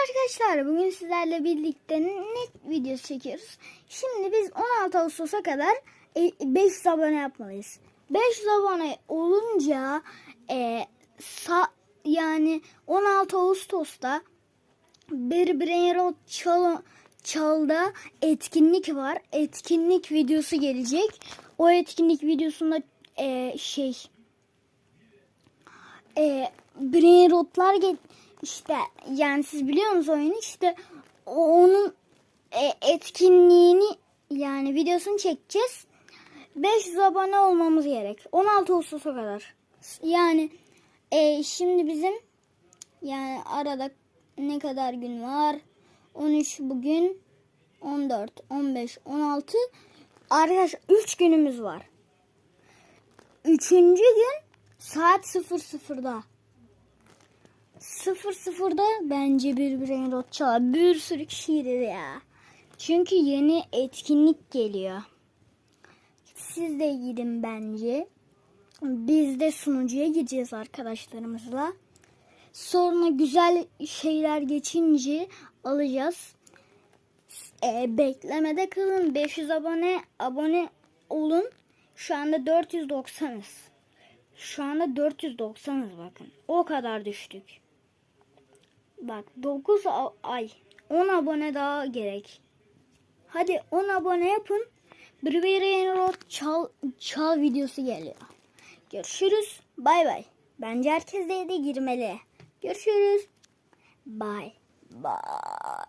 Arkadaşlar bugün sizlerle birlikte net videosu çekiyoruz. Şimdi biz 16 Ağustos'a kadar e, 500 abone yapmalıyız. 500 abone olunca e, sa, yani 16 Ağustos'ta bir Brain çal, çalda etkinlik var. Etkinlik videosu gelecek. O etkinlik videosunda e, şey e, brain rotlar get işte yani siz biliyor musunuz oyunu işte onun e, etkinliğini yani videosunu çekeceğiz. 500 abone olmamız gerek. 16 Ağustos'a kadar. Yani e, şimdi bizim yani arada ne kadar gün var? 13 bugün 14, 15, 16 Arkadaş 3 günümüz var. Üçüncü gün saat 00'da. 00'da bence bir brain rot. Bir sürü kişi girdi ya. Çünkü yeni etkinlik geliyor. Siz de gidin bence. Biz de sunucuya gideceğiz arkadaşlarımızla. Sonra güzel şeyler geçince alacağız. E, beklemede kalın. 500 abone abone olun. Şu anda 490'ız. Şu anda 490'ız bakın. O kadar düştük. Bak 9 a- ay 10 abone daha gerek. Hadi 10 abone yapın. Birbirine rot çal, çal videosu geliyor. Görüşürüz. Bay bay. Bence herkes de girmeli. Görüşürüz. Bye. Bye.